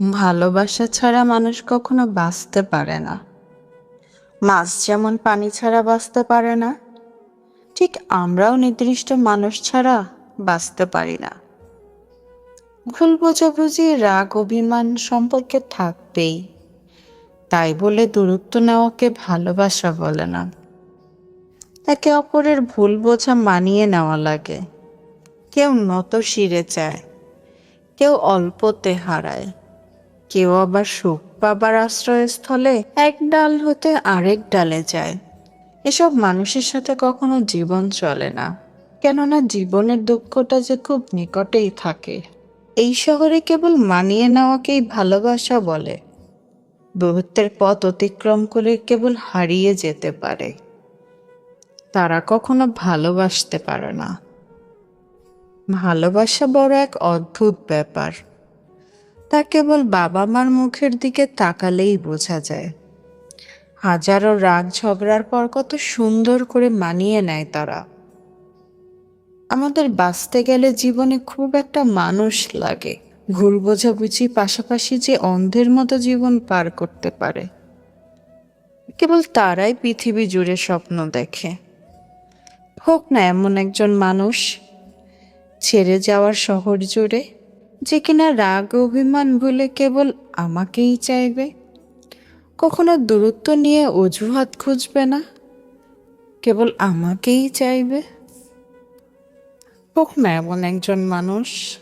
ভালোবাসা ছাড়া মানুষ কখনো বাঁচতে পারে না। মাছ যেমন পানি ছাড়া বাঁচতে পারে না, ঠিক আমরাও নির্দিষ্ট মানুষ ছাড়া বাঁচতে পারি না। ভুল বোঝাবুঝি, রাগ, অভিমান সম্পর্কে থাকবেই। তাই বলে দূরত্ব নেওয়াকে ভালোবাসা বলে না। একে অপরের ভুল বোঝা মানিয়ে নেওয়া লাগে। কেউ নত শিরে চায়, কেউ অল্পতে হারায়। কেউ আবার সুখ পাবার আশ্রয়স্থলে এক ডাল হতে আরেক ডালে যায়। এসব মানুষের সাথে কখনো জীবন চলে না। কেননা জীবনের দুঃখটা যে খুব নিকটেই থাকে। এই শহরে কেবল মানিয়ে নেওয়াকেই ভালোবাসা বলে। বহুত্বের পথ অতিক্রম করে কেবল হারিয়ে যেতে পারে। তারা কখনো ভালোবাসতে পারে না। ভালোবাসা বড় এক অদ্ভুত ব্যাপার। তা কেবল বাবা মার মুখের দিকে তাকালেই বোঝা যায়। হাজারো রাগ ঝগড়ার পর কত সুন্দর করে মানিয়ে নেয় তারা। আমাদের বাঁচতে গেলে জীবনে খুব একটা মানুষ লাগে। ভুল বোঝাবুঝি পাশাপাশি যে অন্ধের মতো জীবন পার করতে পারে। কেবল তারাই পৃথিবী জুড়ে স্বপ্ন দেখে। হোক না এমন একজন মানুষ, ছেড়ে যাওয়ার শহর জুড়ে যে কিনা রাগ অভিমান ভুলে কেবল আমাকেই চাইবে? কখনো দূরত্ব নিয়ে অজুহাত খুঁজবে না? কেবল আমাকেই চাইবে? হোক এমন একজন মানুষ